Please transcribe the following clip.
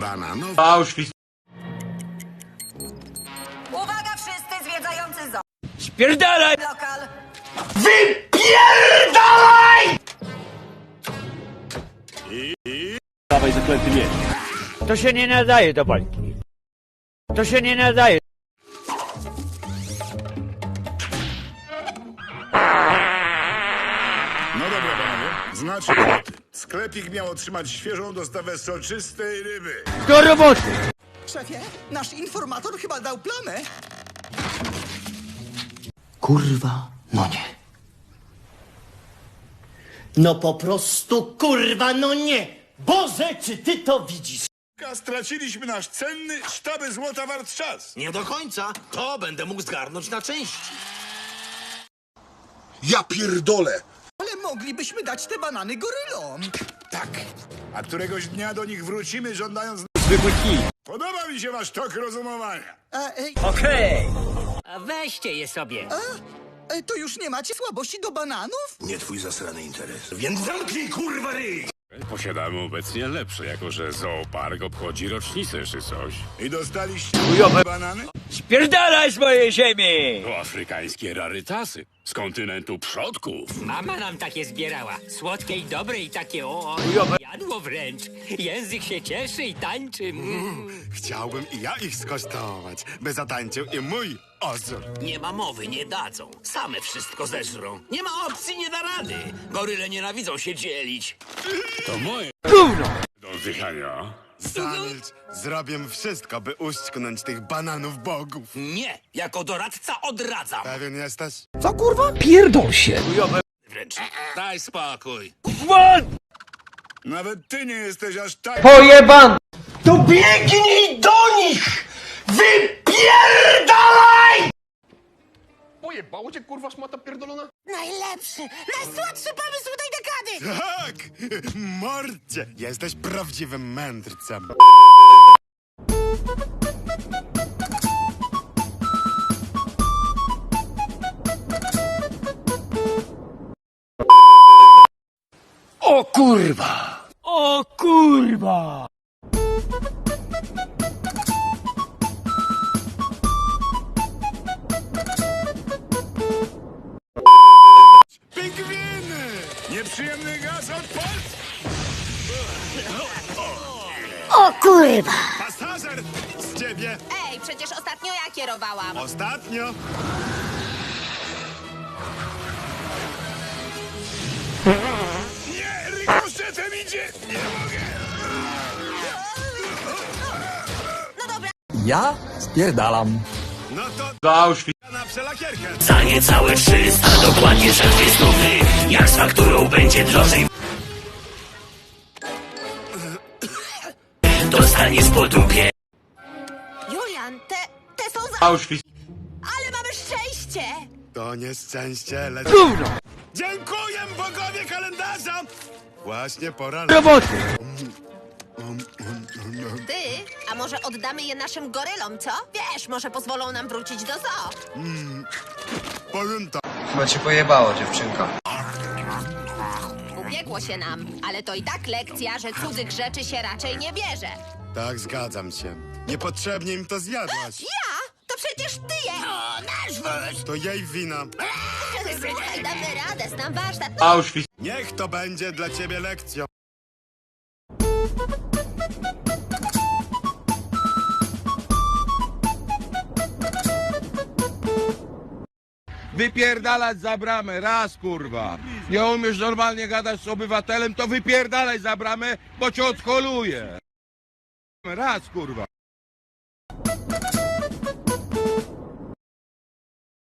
Bananowy. Auschwitz. Uwaga wszyscy zwiedzający zoo. Spierdalaj! Lokal. Dawaj zaklęty miecz. To się nie nadaje do walki. To się nie nadaje. No dobra, panowie. Znaczy roboty. Sklepik miał otrzymać świeżą dostawę soczystej ryby. Do roboty! Szefie, nasz informator chyba dał plamę. Kurwa, no nie. No po prostu kurwa, no nie. Boże, czy ty to widzisz? Straciliśmy nasz cenny, sztaby złota wart czas. Nie do końca. To będę mógł zgarnąć na części. Ja pierdolę. Moglibyśmy dać te banany gorylom. Tak. A któregoś dnia do nich wrócimy, żądając... Zwykły kij. Podoba mi się wasz tok rozumowania. A, ej, Okej. A weźcie je sobie. e, to już nie macie słabości do bananów? Nie twój zasrany interes. Więc zamknij kurwa ryj! Posiadamy obecnie lepsze, jako że zoopark obchodzi rocznicę czy coś. I dostaliście Chujowe. banany? Spierdalaj z mojej ziemi! To afrykańskie rarytasy z kontynentu przodków. Mama nam takie zbierała. Słodkie i dobre i takie o, o. Chujowe. Jadło wręcz. Język się cieszy i tańczy. Mm. Chciałbym i ja ich skosztować, by zatańczył i mój ozór. Nie ma mowy, nie dadzą. Same wszystko zeżrą. Nie ma opcji, nie da rady. Goryle nienawidzą się dzielić. To moje Gówno! do oddychania. Zamilcz, zrobię wszystko, by uszczknąć tych bananów bogów. Nie, jako doradca odradzam. Pewien jesteś? Chujowe. Wręcz. Daj spokój. Won! Nawet ty nie jesteś aż tak... Pojeban! To biegnij do nich! Wypierdalaj! Najlepszy, najsłodszy pomysł tej dekady. Tak! Mordzie! Jesteś prawdziwym mędrcem. O kurwa! O kurwa! Nieprzyjemny gaz od Polski! O kurwa. Pasażer! Z ciebie! Ej, przecież ostatnio ja kierowałam. Ostatnio! Nie, rykoszetem idzie! Nie mogę! No dobra. Ja spierdalam. No to Do Auschwitz. na przelakierkę! Za niecałe 300, dokładnie za dwie stówy. Jak z fakturą będzie drożej. Dostaniesz po dupie. Julian, te, te są za... Auschwitz. Ale mamy szczęście. To nieszczęście, lecz... Gówno! Dziękuję bogowie kalendarza! Właśnie pora... Roboty! Ty, a może oddamy je naszym gorylom, co? Wiesz, może pozwolą nam wrócić do zoo. Powiem tak. Chyba cię pojebało, dziewczynko. Ubiegło się nam, ale to i tak lekcja, że cudzych rzeczy się raczej nie bierze. Tak, zgadzam się. Niepotrzebnie im to zjadłaś. Ja? To przecież ty je... O, nasz wóz! To jej wina. Słuchaj, damy radę, znam warsztat. Auschwitz. Niech to będzie dla ciebie lekcją. Wypierdalać za bramę, raz kurwa. Nie umiesz normalnie gadać z obywatelem, to wypierdalaj za bramę, bo cię odholuje. Raz kurwa.